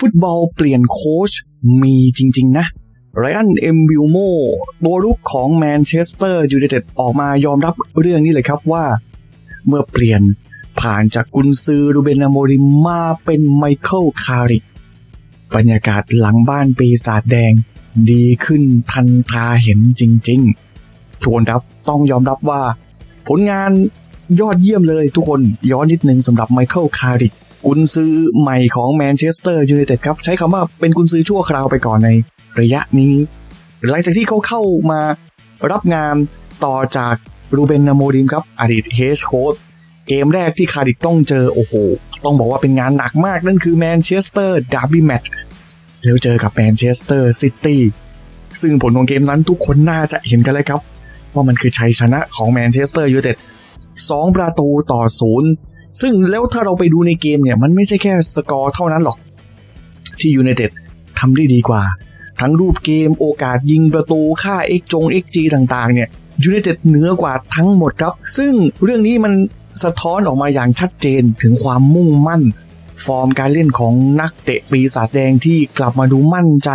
ฟุตบอลเปลี่ยนโค้ชมีจริง ๆ นะไรอันเอ็มบิลโมตัวรุกของแมนเชสเตอร์ยูไนเต็ดออกมายอมรับเรื่องนี้เลยครับว่า เมื่อเปลี่ยนผ่านจากกุนซือรูเบนาโมริมมาเป็นไมเคิลคาริกบรรยากาศหลังบ้านปีศาจแดง ดีขึ้นทันตาเห็นจริง ๆ ทุกคนครับต้องยอมรับว่า ผลงานยอดเยี่ยมเลยทุกคนย้อนนิดนึงสำหรับไมเคิลคาริก กุนซือใหม่ของแมนเชสเตอร์ยูไนเต็ดครับ ใช้คำว่าเป็นกุนซือชั่วคราวไปก่อนในระยะนี้ หลังจากที่เขาเข้ามารับงานต่อจากรูเบนนาโมดิมครับ อดีตเฮดโค้ชเกมแรกที่คาริกต้องเจอ โอ้โห ต้องบอกว่าเป็นงานหนักมากนั่นคือแมนเชสเตอร์ดาร์บี้แมตช์แล้วเจอกับแมนเชสเตอร์ซิตี้ซึ่งผลของเกมนั้นทุกคนน่าจะเห็นกันเลยครับ ว่ามันคือชัยชนะของแมนเชสเตอร์ยูไนเต็ดสองประตูต่อศูนย์ ซึ่งแล้วถ้าเราไปดูในเกมเนี่ย มันไม่ใช่แค่สกอร์เท่านั้นหรอก ที่ยูไนเต็ดทำได้ดีกว่า ทั้งรูปเกมโอกาสยิงประตูค่า x จง xg ต่างๆ เนี่ยยูไนเต็ดเหนือกว่าทั้งหมดครับ ซึ่งเรื่องนี้มันสะท้อนออกมาอย่างชัดเจนถึงความมุ่งมั่น ฟอร์มการเล่นของนักเตะปีศาจแดงที่กลับมาดูมั่นใจ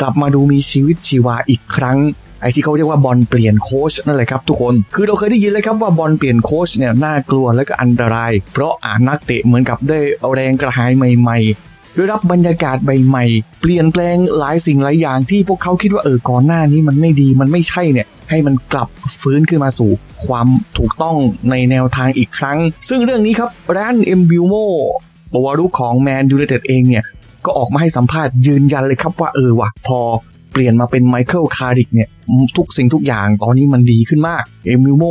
กลับมาดูมีชีวิตชีวาอีกครั้ง อ้ที่เขาเรียกว่าบอลเปลี่ยนโค้ชนั่นแหละครับทุกคน คือเราเคยได้ยินเลยครับว่าบอลเปลี่ยนโค้ชเนี่ยน่ากลัวและก็อันตราย เพราะอ่านักเตะเหมือนกับได้เอาแรงกระหายใหม่ๆได้รับบรรยากาศใหม่ๆ เปลี่ยนแปลงหลายสิ่งหลายอย่างที่พวกเขาคิดว่าเออก่อนหน้านี้มันไม่ดีมันไม่ใช่เนี่ยให้มันกลับฟื้นขึ้นมาสู่ความถูกต้องในแนวทางอีกครั้ง ซึ่งเรื่องนี้ครับแรนเอ็มบิวโมตัวรุกของแมนยูไนเต็ดเองเนี่ย ก็ออกมาให้สัมภาษณ์ยืนยันเลยครับว่าเออว่ะพอ ปลี่ยนมาเป็นไมเคิลคาริกเนี่ยทุกสิ่งทุกอย่างตอนนี้มันดีขึ้นมาก เอมิโม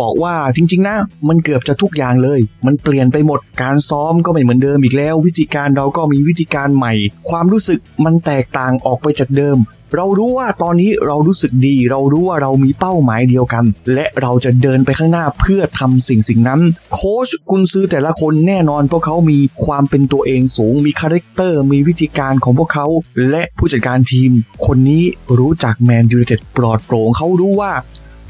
บอกว่าจริง ๆ นะ มันเกือบจะทุกอย่างเลย มันเปลี่ยนไปหมดการซ้อมก็ไม่เหมือนเดิมอีกแล้ว วิธีการเราก็มีวิธีการใหม่ ความรู้สึกมันแตกต่างออกไปจากเดิมเรารู้ว่าตอนนี้เรารู้สึกดี เรารู้ว่าเรามีเป้าหมายเดียวกัน และเราจะเดินไปข้างหน้าเพื่อทำสิ่งสิ่งนั้น โค้ชกุนซือแต่ละคนแน่นอนพวกเขามีความเป็นตัวเองสูง มีคาแรคเตอร์ มีวิธีการของพวกเขา และผู้จัดการทีม คนนี้รู้จักแมนยูไนเต็ดปลอดโปร่งเขารู้ว่า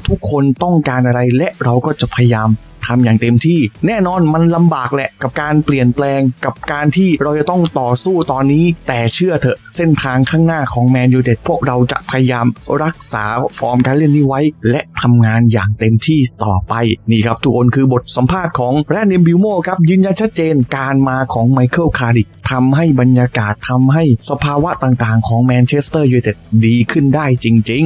ทุกคนต้องการอะไรและเราก็จะพยายามทำอย่างเต็มที่ แน่นอนมันลำบากแหละกับการเปลี่ยนแปลงกับการที่เราจะต้องต่อสู้ตอนนี้ แต่เชื่อเถอะเส้นทางข้างหน้าของแมนยูเต็ดพวกเราจะพยายามรักษาฟอร์มการเล่นนี้ไว้ และทำงานอย่างเต็มที่ต่อไป นี่ครับทุกคนคือบทสัมภาษณ์ของแรนเดมบิวโมครับยืนยันชัดเจนการมาของไมเคิลคาริกทำให้บรรยากาศทำให้สภาวะต่างๆ ของแมนเชสเตอร์ยูไนเต็ดดีขึ้นได้จริงๆ